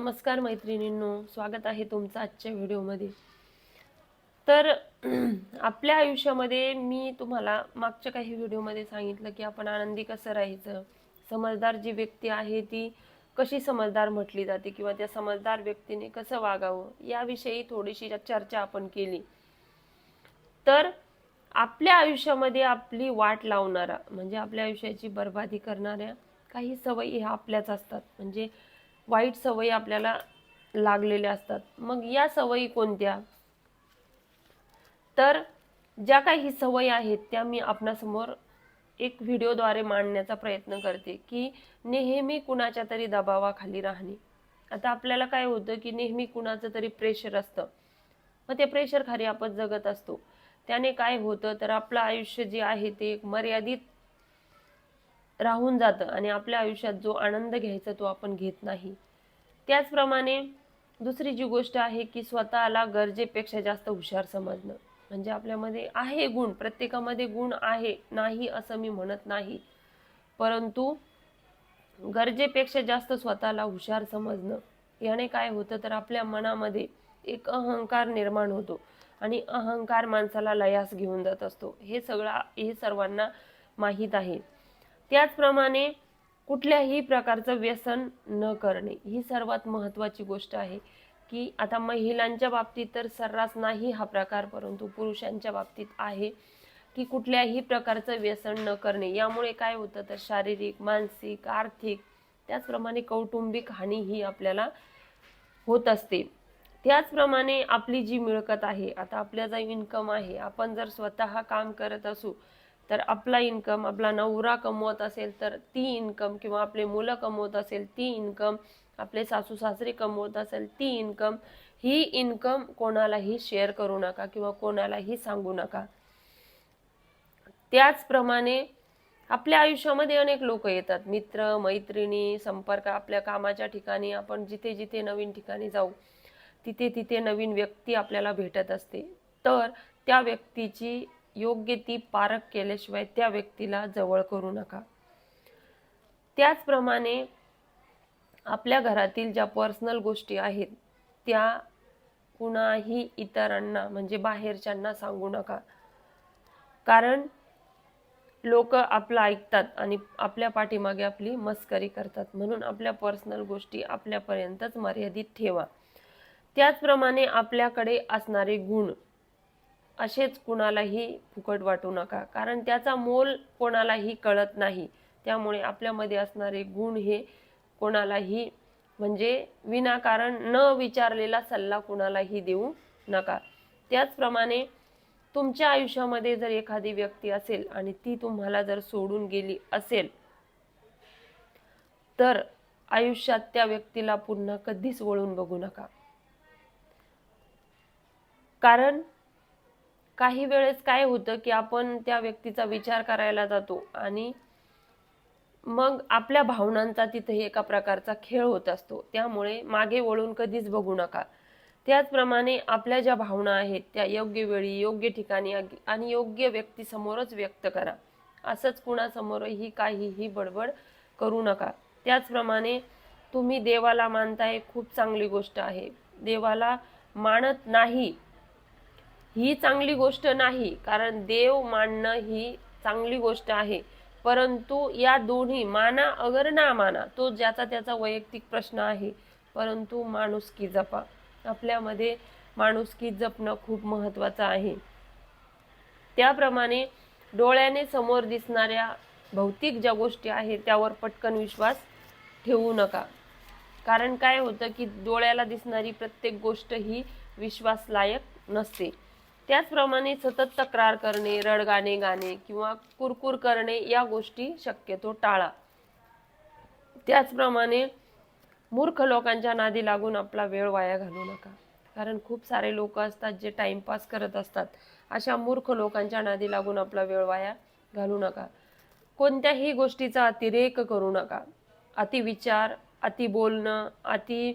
नमस्कार मैत्रिणींनो स्वागत आहे तुमचं आजच्या व्हिडिओमध्ये. तर आपल्या आयुष्यामध्ये मी तुम्हाला मागच्या काही व्हिडिओमध्ये सांगितलं की आपण आनंदी कसं राहायचं समजदार जी व्यक्ती आहे ती कशी समजदार म्हटली जाते किंवा त्या समजदार व्यक्तीने कसं वागावं याविषयी थोडीशी चर्चा आपण केली. तर आपल्या आयुष्यामध्ये आपली वाट लावणारा म्हणजे आपल्या आयुष्याची बर्बादी करणाऱ्या काही सवयी ह्या आपल्याच असतात. म्हणजे वाईट सवयी आपल्याला लागलेल्या असतात. मग या सवयी कोणत्या? तर ज्या काही ही सवयी आहेत त्या मी आपणासमोर एक व्हिडिओद्वारे मांडण्याचा प्रयत्न करते की नेहमी कुणाच्या तरी दबावाखाली राहणे. आता आपल्याला काय होतं की नेहमी कुणाचं तरी प्रेशर असतं. मग ते प्रेशर खाली आपण जगत असतो. त्याने काय होतं तर आपलं आयुष्य जे आहे ते एक मर्यादित राहून जातं आणि आपल्या आयुष्यात जो आनंद घ्यायचा तो आपण घेत नाही. त्याचप्रमाणे दुसरी जी गोष्ट आहे की स्वतःला गरजेपेक्षा जास्त हुशार समजणं. म्हणजे आपल्यामध्ये आहे गुण प्रत्येकामध्ये गुण आहे नाही असं मी म्हणत नाही. परंतु गरजेपेक्षा जास्त स्वतःला हुशार समजणं याने काय होतं तर आपल्या मनामध्ये एक अहंकार निर्माण होतो आणि अहंकार माणसाला लयास घेऊन जात असतो. हे सगळं हे सर्वांना माहीत आहे. त्याचप्रमाणे कुठल्याही प्रकारचं व्यसन न करणे ही सर्वात महत्त्वाची गोष्ट आहे की आता महिलांच्या बाबतीत तर सर्रास नाही हा प्रकार परंतु पुरुषांच्या बाबतीत आहे की कुठल्याही प्रकारचं व्यसन न करणे. यामुळे काय होतं तर शारीरिक मानसिक आर्थिक त्याचप्रमाणे कौटुंबिक हानी ही आपल्याला होत असते. त्याचप्रमाणे आपली जी मिळकत आहे आता आपल्या जो इन्कम आहे आपण जर स्वतः काम करत असू तर आपला इन्कम आपला नवरा कमवत असेल तर ती इन्कम किंवा आपले मुलं कमवत असेल ती इन्कम आपले सासू सासरे कमवत असेल ती इन्कम ही इन्कम कोणालाही शेअर करू नका किंवा कोणालाही सांगू नका. त्याचप्रमाणे आपल्या आयुष्यामध्ये अनेक लोक येतात. मित्र मैत्रिणी संपर्क आपल्या कामाच्या ठिकाणी आपण जिथे जिथे नवीन ठिकाणी जाऊ तिथे तिथे नवीन व्यक्ती आपल्याला भेटत असते. तर त्या व्यक्तीची योग्य ती पारख केल्याशिवाय त्या व्यक्तीला जवळ करू नका. त्याचप्रमाणे आपल्या घरातील ज्या पर्सनल गोष्टी आहेत त्या कुणाही इतरांना म्हणजे बाहेरच्यांना सांगू नका. कारण लोक आपलं ऐकतात आणि आपल्या पाठीमागे आपली मस्करी करतात. म्हणून आपल्या पर्सनल गोष्टी आपल्यापर्यंतच मर्यादित ठेवा. त्याचप्रमाणे आपल्याकडे असणारे गुण असेच कुणालाही फुकट वाटू नका. कारण त्याचा मोल कोणालाही कळत नाही. त्यामुळे आपल्यामध्ये असणारे गुण हे कोणालाही म्हणजे विनाकारण न विचारलेला सल्ला कुणालाही देऊ नका. त्याचप्रमाणे तुमच्या आयुष्यामध्ये जर एखादी व्यक्ती असेल आणि ती तुम्हाला जर सोडून गेली असेल तर आयुष्यात त्या व्यक्तीला पुन्हा कधीच वळून बघू नका. कारण काही वेळेस काय होतं की आपण त्या व्यक्तीचा विचार करायला जातो आणि मग आपल्या भावनांचा तिथे एका प्रकारचा खेळ होत असतो. त्यामुळे मागे वळून कधीच बघू नका. त्याचप्रमाणे आपल्या ज्या भावना आहेत त्या योग्य वेळी योग्य ठिकाणी आणि योग्य व्यक्तीसमोरच व्यक्त करा. असंच कुणासमोरही काहीही बडबड करू नका. त्याचप्रमाणे तुम्ही देवाला मानताय खूप चांगली गोष्ट आहे. देवाला मानत नाही ही चांगली गोष्ट नाही कारण देव मानणं ही चांगली गोष्ट आहे. परंतु या दोन्ही माना अगर ना माना तो ज्याचा त्याचा वैयक्तिक प्रश्न आहे. परंतु माणुसकी जपा. आपल्यामध्ये माणुसकी जपणं खूप महत्त्वाचं आहे. त्याप्रमाणे डोळ्याने समोर दिसणाऱ्या भौतिक ज्या गोष्टी आहेत त्यावर पटकन विश्वास ठेवू नका. कारण काय होतं की डोळ्याला दिसणारी प्रत्येक गोष्ट ही विश्वासलायक नसते. त्याचप्रमाणे सतत तक्रार करणे रडगाणे गाणे किंवा कुरकुर करणे या गोष्टी शक्यतो टाळा. त्याचप्रमाणे मूर्ख लोकांच्या नादी लागून आपला वेळ वाया घालू नका. कारण खूप सारे लोक असतात जे टाइमपास करत असतात. अशा मूर्ख लोकांच्या नादी लागून आपला वेळ वाया घालू नका. कोणत्याही गोष्टीचा अतिरेक करू नका. अतिविचार अति बोलणं अति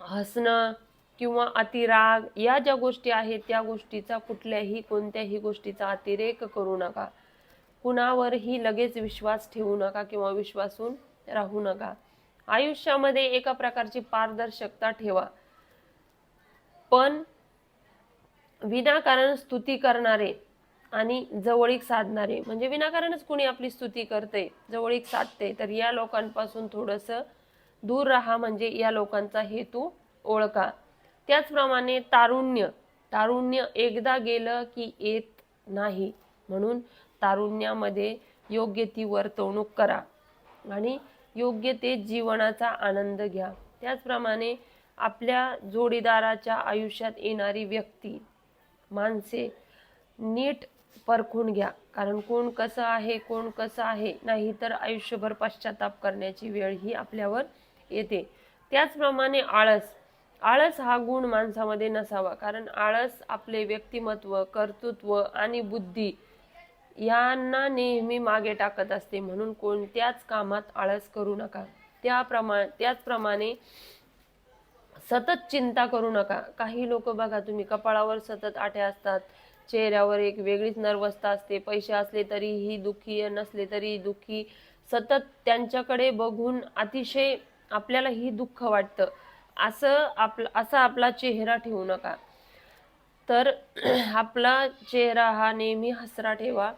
हसणं किंवा अतिराग या ज्या गोष्टी आहेत त्या गोष्टीचा कुठल्याही कोणत्याही गोष्टीचा अतिरेक करू नका. कुणावरही लगेच विश्वास ठेवू नका किंवा विश्वासून राहू नका. आयुष्यामध्ये एका प्रकारची पारदर्शकता ठेवा. पण विनाकारण स्तुती करणारे आणि जवळीक साधणारे म्हणजे विनाकारणच कुणी आपली स्तुती करते जवळीक साधते तर या लोकांपासून थोडंसं दूर राहा म्हणजे या लोकांचा हेतू ओळखा. त्याचप्रमाणे तारुण्य. तारुण्य एकदा गेलं की येत नाही. म्हणून तारुण्यामध्ये योग्य ती वर्तवणूक करा. आणि योग्य ते जीवनाचा आनंद घ्या. त्याचप्रमाणे आपल्या जोडीदाराच्या आयुष्यात येणारी व्यक्ती माणसे नीट परखून घ्या. कारण कोण कसं आहे कोण कसं आहे नाही तर आयुष्यभर पश्चाताप करण्याची वेळ ही आपल्यावर येते. त्याचप्रमाणे आळस. आळस हा गुण माणसामध्ये नसावा. कारण आळस आपले व्यक्तिमत्व कर्तृत्व आणि बुद्धी यांना नेहमी मागे टाकत असते. म्हणून कोणत्याच कामात आळस करू नका. त्याप्रमा त्याचप्रमाणे सतत चिंता करू नका. काही लोक बघा तुम्ही कपाळावर सतत आठ्या असतात. चेहऱ्यावर एक वेगळीच नर्वसता असते. पैसे असले तरीही दुःखी नसले तरी दुःखी. सतत त्यांच्याकडे बघून अतिशय आपल्याला ही दुःख वाटतं. असं आपला असा आपला चेहरा ठेवू नका. तर आपला चेहरा हा नेहमी हसरा ठेवा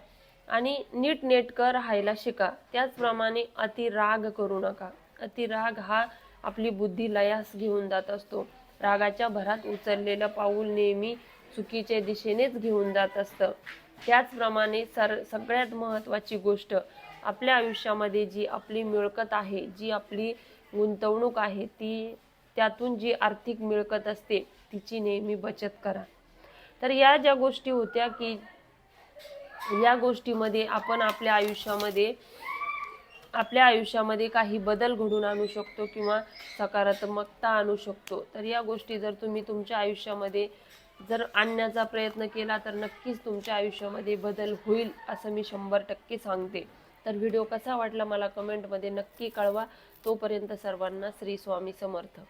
आणि नीटनेटकं राहायला शिका. त्याचप्रमाणे अति राग करू नका. अति राग हा आपली बुद्धी लयास घेऊन जात असतो. रागाच्या भरात उचललेलं पाऊल नेहमी चुकीच्या दिशेनेच घेऊन जात असतं. त्याचप्रमाणे सर सगळ्यात महत्त्वाची गोष्ट आपल्या आयुष्यामध्ये जी आपली मिळकत आहे जी आपली गुंतवणूक आहे ती त्यातून जी आर्थिक मिळकत असते तिची नेहमी बचत करा. तर या ज्या गोष्टी होत्या की या गोष्टीमध्ये आपण आपल्या आयुष्यामध्ये आपल्या आयुष्यामध्ये काही बदल घडून आणू शकतो किंवा सकारात्मकता आणू शकतो. तर या गोष्टी जर तुम्ही तुमच्या आयुष्यामध्ये जर आणण्याचा प्रयत्न केला तर नक्कीच तुमच्या आयुष्यामध्ये बदल होईल असं मी शंभर टक्के सांगते. तर व्हिडिओ कसा वाटला मला कमेंटमध्ये नक्की कळवा. तोपर्यंत सर्वांना श्री स्वामी समर्थ.